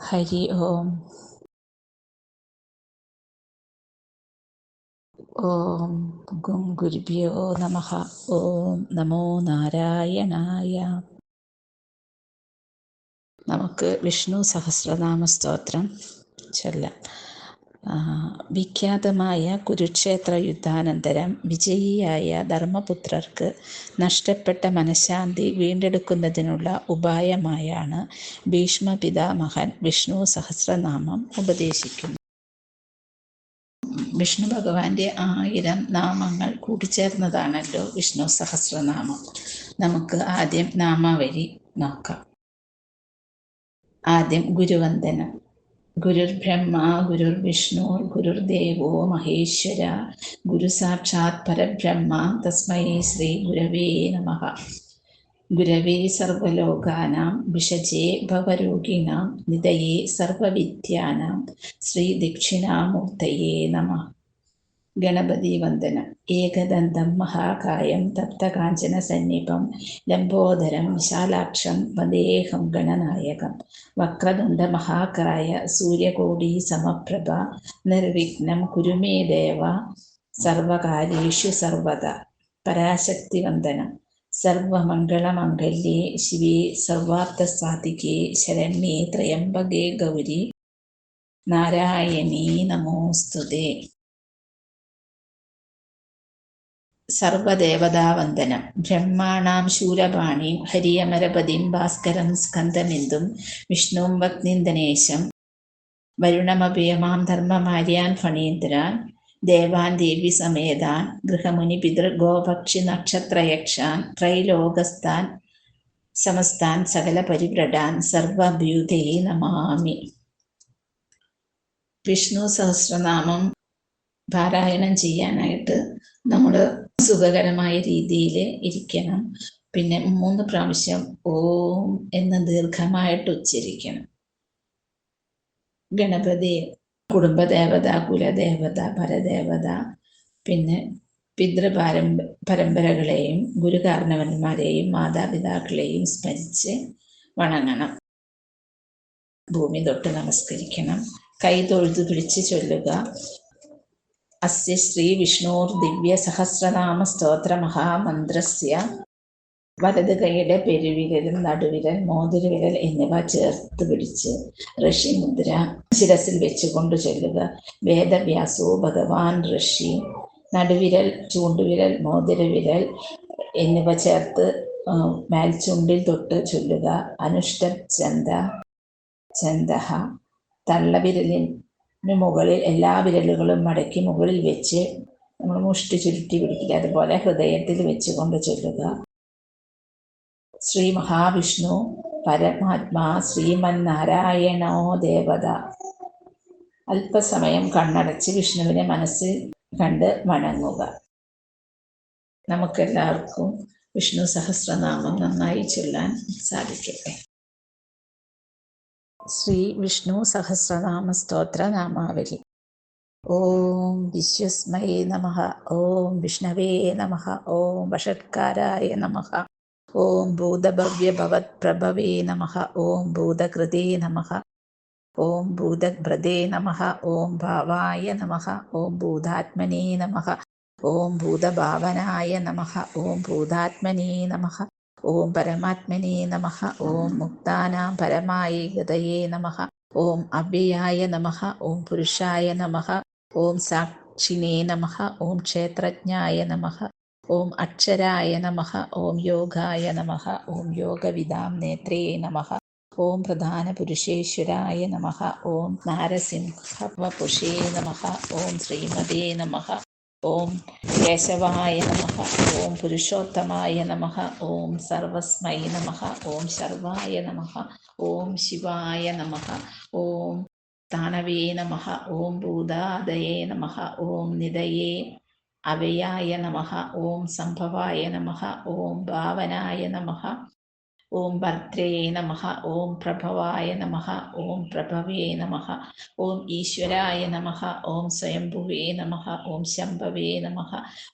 ഹരി ഓം ഓം ഗും ഗുരുഭ്യോ നമ ഓം നമോ നാരായണായ നമുക്ക് വിഷ്ണു സഹസ്രനാമ സ്തോത്രം ചൊല്ലാം. വിഖ്യാതമായ കുരുക്ഷേത്ര യുദ്ധാനന്തരം വിജയിയായ ധർമ്മപുത്രർക്ക് നഷ്ടപ്പെട്ട മനഃശാന്തി വീണ്ടെടുക്കുന്നതിനുള്ള ഉപായമായാണ് ഭീഷ്മ പിതാമഹൻ വിഷ്ണു സഹസ്രനാമം ഉപദേശിക്കുന്നത്. വിഷ്ണു ഭഗവാന്റെ ആയിരം നാമങ്ങൾ കൂടിച്ചേർന്നതാണല്ലോ വിഷ്ണു സഹസ്രനാമം. നമുക്ക് ആദ്യം നാമാവലി നോക്കാം. ആദ്യം ഗുരുവന്ദനം. ഗുരുർബ്രഹ്മ ഗുരുർ ദേവോ മഹേശ്വര ഗുരു സാക്ഷാത് പരബ്രഹ്മ തസ്മൈ ശ്രീ ഗുരവേ നമ. ഗുരവേ സർവലോകാനാം വിഷജേ ഭവരോഗിണാം നിതയേ സർവവിദ്യാനാം ശ്രീദക്ഷിണാമൂർത്തയേ നമ. ഗണപതി വന്ദനം ഏകദന്തം മഹാകായം തപ്തകാഞ്ചന സന്നിപം ലംബോദരം വിശാലാക്ഷം വന്ദേഹം ഗണനായകം. വക്രതുണ്ട മഹാകായ സൂര്യകോടി സമപ്രഭ. നിർവിഘ്നം കുരുമേ ദേവ. സർവകാര്യേഷു സർവത. പരാശക്തി വന്ദനം സർവമംഗളമംഗല്യേ ശിവേ സർവാർത്ഥസാധികേ ശരണ്യേ ത്രയംബകേ ഗൗരി. നാരായണീ നമോസ്തുതേ സർവദേവതാവന്ദനം. ബ്രഹ്മാണാം ശൂരപാണിം ഹരിയമരപതിം ഭാസ്കരം സ്കന്ധമിന്ദും വിഷ്ണും വഗ്നിന്ദനേശം വരുണമഭയമാം ധർമ്മമാര്യാൻ ഫണീന്ദ്രാൻ ദേവാൻ ദേവി സമേതാൻ ഗൃഹമുനി പിതൃഗോപക്ഷി നക്ഷത്രയക്ഷാൻ ത്രൈലോകസ്ഥാൻ സമസ്താൻ സകല പരിവ്രടാൻ സർവഭ്യൂതേ നമാമി. വിഷ്ണു സഹസ്രനാമം പാരായണം ചെയ്യാനായിട്ട് നമ്മൾ സുഖകരമായ രീതിയിൽ ഇരിക്കണം. പിന്നെ മൂന്ന് പ്രാവശ്യം ഓം എന്ന് ദീർഘമായിട്ട് ഉച്ചരിക്കണം. ഗണപതി കുടുംബദേവത കുലദേവത പരദേവത പിന്നെ പിതൃപാരമ്പ പരമ്പരകളെയും ഗുരുകാരണവന്മാരെയും മാതാപിതാക്കളെയും സ്മരിച്ച് വണങ്ങണം. ഭൂമി തൊട്ട് നമസ്കരിക്കണം. കൈ തൊഴുതു പിടിച്ച് ചൊല്ലുക. മഹാമന്ത്രസ്യ. വലത് കൈയുടെ പെരുവിരലും നടുവിരൽ മോതിരവിരൽ എന്നിവ ചേർത്ത് പിടിച്ച് ഋഷി മുദ്ര ശിരസിൽ വെച്ചുകൊണ്ട് ചൊല്ലുക. വേദവ്യാസോ ഭഗവാൻ ഋഷി. നടുവിരൽ ചൂണ്ടുവിരൽ മോതിരവിരൽ എന്നിവ ചേർത്ത് മേൽചുണ്ടിൽ തൊട്ട് ചൊല്ലുക. അനുഷ്ട ചന്ത ചന്ത തള്ളവിരലിൻ മുകളിൽ എല്ലാ വിരലുകളും മടക്കി മുകളിൽ വെച്ച് നമ്മൾ മുഷ്ടി ചുരുട്ടി പിടിക്കുക അതുപോലെ ഹൃദയത്തിൽ വെച്ചുകൊണ്ട് ചൊല്ലുക. ശ്രീ മഹാവിഷ്ണു പരമാത്മാ ശ്രീമൻ നാരായണോ ദേവത. അല്പസമയം കണ്ണടച്ച് വിഷ്ണുവിനെ മനസ്സിൽ കണ്ട് വണങ്ങുക. നമുക്കെല്ലാവർക്കും വിഷ്ണു സഹസ്രനാമം നന്നായി ചൊല്ലാൻ സാധിക്കട്ടെ. ശ്രീ വിഷ്ണു സഹസ്രനാമ സ്തോത്ര നാമാവലി. ഓം വിശ്വസ്മയേ നമ. ഓം വിഷ്ണവേ നമ. ഓം വഷത്കാരായ നമ. ഓം ഭൂതഭവ്യഭവത് പ്രഭവേ നമ. ഓം ഭൂതകൃതേ നമ. ഓം ഭൂതഭ്രതേ നമ. ഓം ഭാവായ നമ. ഓം ഭൂതാത്മനേ നമ. ഓം ഭൂതഭാവനായ നമ. ഓം ഭൂതാത്മനേ നമ. ഓം പരമാത്മനേ നമ ഓം മുക്താനാം പരമായി ഹൃദയേ നമ ഓം അവ്യയായ നമ ഓം പുരുഷായ നമ ഓം സാക്ഷിനേ നമ ഓം ക്ഷേത്രജ്ഞായ നമ ഓം അക്ഷരായ നമ ഓം യോഗായ നമ ഓം യോഗവിദാം നേത്രേ നമ ഓം പ്രധാന പുരുഷേശ്വരായ നമ ഓം നാരസിംഹപുഷേ നമ ഓം ശ്രീമതേ നമ ഓം കേശവായ നമ ഓം പുരുഷോത്തമായ നമ ഓം സർവസ്മൈ നമ ഓം ശർവായ നമ ഓം ശിവായ നമ ഓം താണവേ നമ ഓം ഭൂതാദയേ നമ ഓം നിതയേ അവയായ നമ ഓം സംഭവായ നമ ഓം ഭാവനായ നമ ഓം ഭർത്രേ നമ ഓം പ്രഭവായ നമ ഓം പ്രഭവേ നമ ഓം ഈശ്വരായ നമ ഓം സ്വയംഭുവേ നമ ഓം ശംഭവേ നമ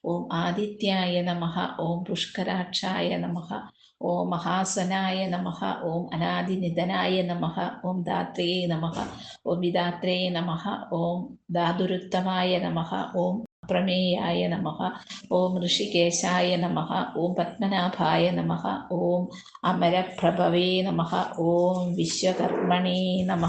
ഓം ആദിത്യായ നമ ഓം പുഷ്കരാക്ഷായ നമ ഓം മഹാസനായ നമ ഓം അനാദിനിധനായ നമ ഓം ധാത്രേ നമ ഓം വിധാത്രേ നമ ഓം ധാതുരുത്തമായ നമ ഓം പ്രമേയായ നമ ഓം ഋഷികേശായ നമ ഓം പത്മനാഭായ നമ ഓം അമരപ്രഭവേ നമ ഓം വിശ്വകർമ്മണേ നമ